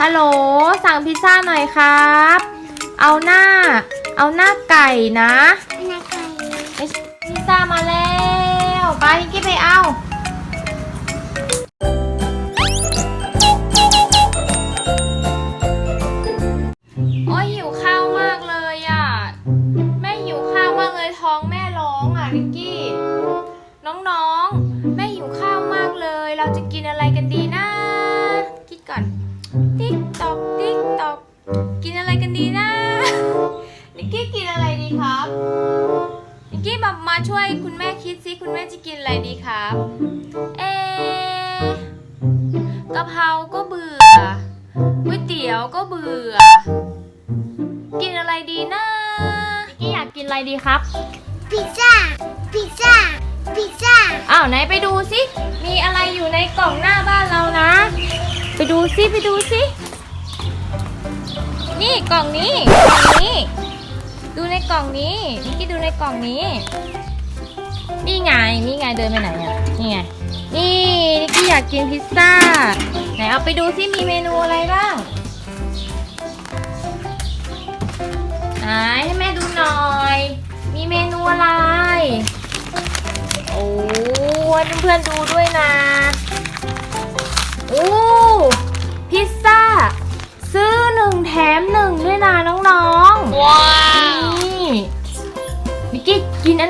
ฮัลโหล สั่งพิซซ่าหน่อยครับ เอาหน้า เอาหน้าไก่นะนาไก่พิซซ่ามาแล้วไปพี่กิ๊บไปเอาโอ้ยหิวข้าวมากเลยอะ แม่หิวข้าวมากเลยท้องแม่ร้องอะนิกกี้ น้องๆ แม่หิวข้าวมากเลย เราจะกินอะไรกันดีนะ คิดก่อน ติ๊กตอกติ๊กตอกกินอะไรกันดีนะ นิกกี้กินอะไรดีครับ นิกกี้มามาช่วยคุณแม่คิดซิคุณแม่จะกินอะไรดีครับ เอะกะเพราก็เบื่อก๋วยเตี๋ยวก็เบื่อ กินอะไรดีนะนิกกี้อยากกินอะไรดีครับ พิซซ่า พิซซ่า พิซซ่า อ้าวไหนไปดูสิ มีอะไรอยู่ในกล่องหน้าบ้านเรานะ ไปดูสิไปดูสินี่กล่องนี้กล่องนี้ ดูในกล่องนี้นิกกี้ดูในกล่องนี้ นี่ไง นี่ไงเดินไปไหนอะ นี่ไง นี่นิกกี้อยากกินพิซซ่า ไหนเอาไปดูสิมีเมนูอะไรบ้าง ไหนให้แม่ดูหน่อย มีเมนูอะไร โอ้เพื่อนๆดูด้วยนะ โอ้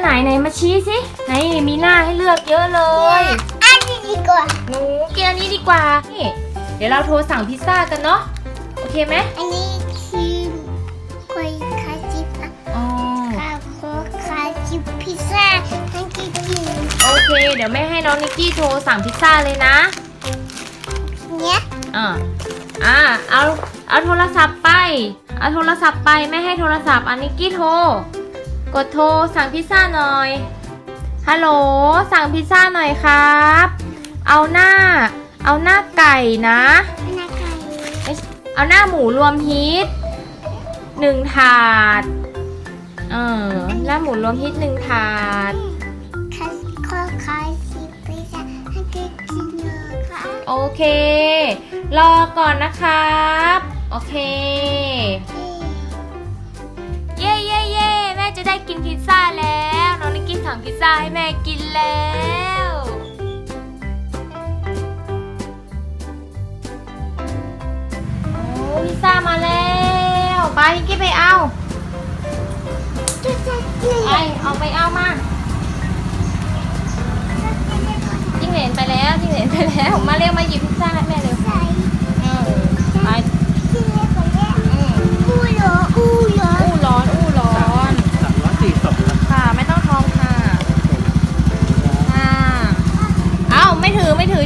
ไหนไหนมาชี้สิไหนมีหน้าให้เลือกเยอะเลย อันนี้ดีกว่า หนูกินอันนี้ดีกว่า นี่ เดี๋ยวเราโทรสั่งพิซซ่ากันเนาะ โอเคไหมอันนี้คือคุยคาจิปะอ๋อคาโคคาจิปพิซซ่าทั้งกี่กินโอเค เดี๋ยวแม่ให้น้องนิกกี้โทรสั่งพิซซ่าเลยนะ เนี้ยอ่าอ่าเอา เอาโทรศัพท์ไป เอาโทรศัพท์ไปไม่ให้โทรศัพท์อันนิกกี้โทร กดโทรสั่งพิซซ่าหน่อย ฮัลโหล สั่งพิซซ่าหน่อยครับ เอาหน้า เอาหน้าไก่นะนาไก่ไม่ใช่เอาหน้าหมูรวมฮิตหนึ่งถาด เออหน้าหมูรวมฮิตหนึ่งถาดคาโคคาจิปพิซซ่าทั้งกี่กินเลยค่ะโอเค รอก่อนนะครับ โอเค กินพิซซ่าแล้ว น้องนิกกี้สั่งพิซซ่าให้แม่กินแล้ว โอ้พิซซ่ามาแล้วไปนิกกี้ไปเอาไปเอาไปเอามาจิ้งเหลนไปแล้วจิ้งเหลนไปแล้ว มาเร็วมาหยิบพิซซ่าให้แม่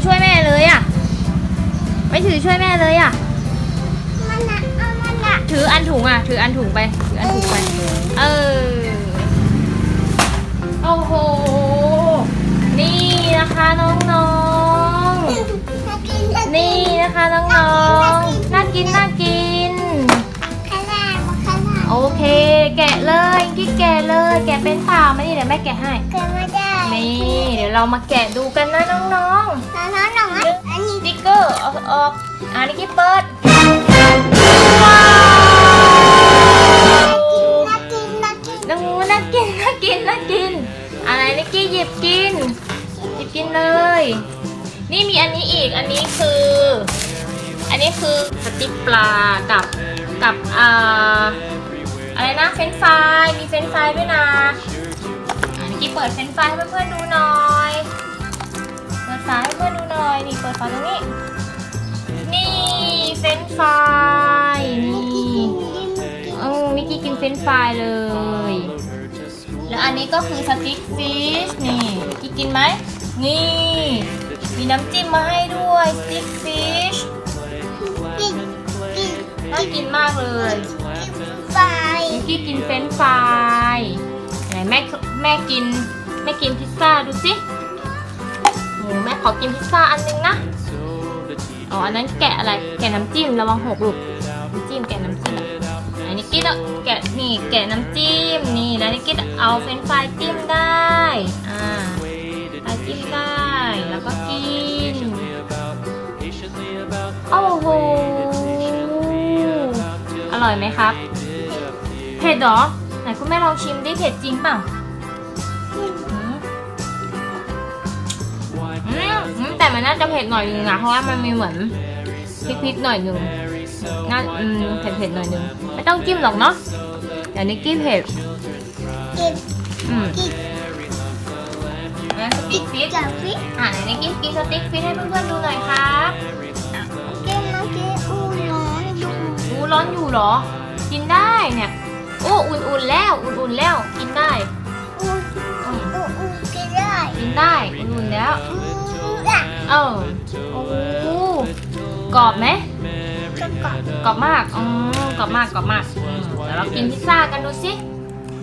ช่วยแม่เลยอะ ไม่ถือช่วยแม่เลยอะ มันอะเอามันอะถืออันถุงอะ ถืออันถุงไป ถืออันถุงไป เออ โอ้โห นี่นะคะน้องๆ นี่นะคะน้องๆ น่ากินน่ากิน ข้างหน้ามาข้างหน้าโอเค แกะเลยกิ๊กแกะเลย แกะเป็นเปล่าไหมนี่เดี๋ยวแม่แกะให้ เกิดไม่ได้ นี่ เดี๋ยวเรามาแกะดูกันนะน้องน้องน้องน้องอันนี้ๆ สติ๊กเกอร์ออกออกอ่านี่กิ๊กเปิด ว้าวน่ากินน่ากินน้องน่ากินน่ากินน่ากิน อะไรนิกกี้หยิบกิน หยิบกินเลย นี่มีอันนี้อีก อันนี้คือ อันนี้คือสติ๊กปลากับกับอ่าอะไรนะเฟรนช์ฟรายมีเฟรนช์ฟรายด้วยนะ กี้เปิดเฟรนช์ฟรายให้เพื่อนๆดูหน่อย เปิดฝาให้เพื่อนดูหน่อย นี่เปิดฝาตรงนี้ นี่เฟรนช์ฟรายนี่เออมิกกี้กินเฟรนช์ฟรายเลย แล้วอันนี้ก็คือสติ๊กฟิชนี่มิกกี้กินไหม นี่ มีน้ำจิ้มมาให้ด้วยสติ๊กฟิชน่ากินมากเลยมิกกี้กินเฟรนช์ฟราย ไหนแม่แม่กินแม่กินพิซซ่าดูสิโหแม่ขอกินพิซซ่าอันนึงนะอ๋ออันนั้นแกะอะไรแกะน้ำจิ้มระวังหกลูกน้ำจิ้มแกะน้ำจิ้มอันนี้กิ๊ดแกะนี่แกะน้ำจิ้มนี่แล้วนี่กิ๊ดเอาเฟรนฟรายจิ้มได้อ่าฟรายจิ้มได้แล้วก็กินโอ้โหอร่อยไหมครับเผ็ดหรอ แม่ลองชิมดิเผ็ดจริงเปล่าอืมอืมอืมแต่มันน่าจะเผ็ดหน่อยนึงนะเพราะว่ามันมีเหมือนพริกๆหน่อยนึงน่าอืมเผ็ดๆหน่อยนึงไม่ต้องจิ้มหรอกเนาะเดี๋ยวนี้กี้เผ็ดกินอืมกินนะสติ๊กฟิตกับฟิตอ่าไหนในกี้กินสติ๊กฟิตให้เพื่อนๆดูหน่อยครับกินมากินอูหนอนดูอู้ร้อนอยู่เหรอ กินได้เนี่ย โอ้อุ่นๆแล้วอุ่นๆแล้วกินได้อูอืมอูอูกินได้กินได้อุ่นๆแล้วอูอะเออโอ้กรอบไหมก็กอดกรอบมากอ๋อกรอบมากกรอบมากอืมเดี๋ยวเรากินพิซซ่ากันดูสิ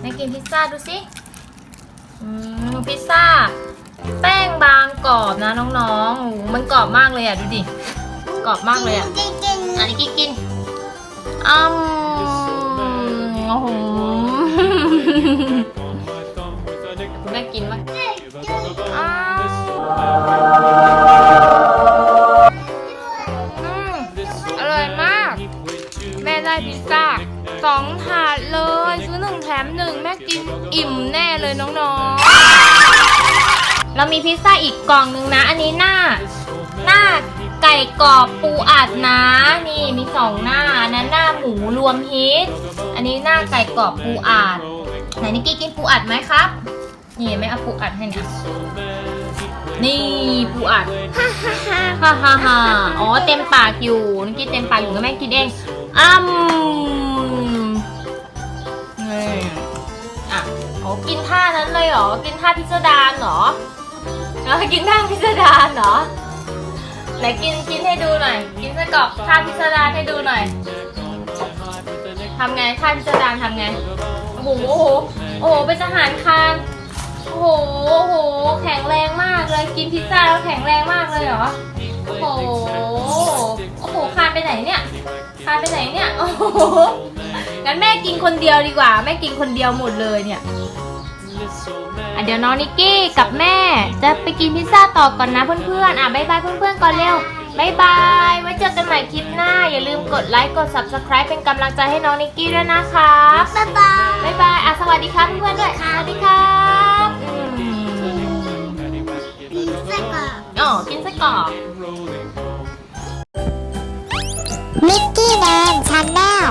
ไหนกินพิซซ่าดูสิอืมพิซซ่า แป้งบางกรอบนะน้องๆโอ้โหมันกรอบมากเลยอะดูดิกรอบมากเลยอะกินกินอันนี้กินกินอืม โอ้โหคุณแม่กินมากอ้าวอืมอร่อยมาก แม่ได้พิซซ่าสองถาดเลย ซื้อหนึ่งแถมหนึ่งแม่กินอิ่มแน่เลยน้องๆ เรามีพิซซ่าอีกกล่องหนึ่งนะ อันนี้หน้า หน้าไก่กรอบปูอัดนะ นี่มีสองหน้าอันนั้นหน้าหมูรวมฮิต อันนี้หน้าไก่กรอบปูอัดไหนนิกกี้กินปูอัดไหมครับ นี่ไม่เอาปูอัดให้นี่ยนี่ปูอัดฮ่าฮ่าฮ่าฮ่าฮ่าฮ่าอ๋อเต็มปากอยู่นิกกี้เต็มปากอยู่ก็แม่กินเองอ้ำนี่อะโอ้กินท่านั้นเลยเหรอ กินท่าพิสดารเหรอเออกินท่าพิสดารเหรอไหนกินกินให้ดูหน่อย กินไส้กรอกท่าพิสดารให้ดูหน่อย ทำไงท่าพิสดารทำไง โอ้โห โอ้โห โอ้โห เป็นทหารคานโอ้โห โอ้โห แข็งแรงมากเลย กินพิซซ่าแล้วแข็งแรงมากเลยเหรอ โอ้โห โอ้โห คานไปไหนเนี่ย คานไปไหนเนี่ย โอ้โห งั้นแม่กินคนเดียวดีกว่า แม่กินคนเดียวหมดเลยเนี่ยอะเดี๋ยวน้องนิกกี้กับแม่จะไปกินพิซซ่าต่อก่อนนะเพื่อนๆ อะบายบายเพื่อนๆก่อนเร็ว บายบาย ไว้เจอกันใหม่คลิปหน้า อย่าลืมกดไลค์ กด subscribe เป็นกำลังใจให้น้องนิกกี้ด้วยนะคะบ๊ายบายบายบายอะสวัสดีครับเพื่อนๆด้วยสวัสดีครับปีไส้กรอกอ๋อกินไส้กรอกมิกกี้แดนชาแนล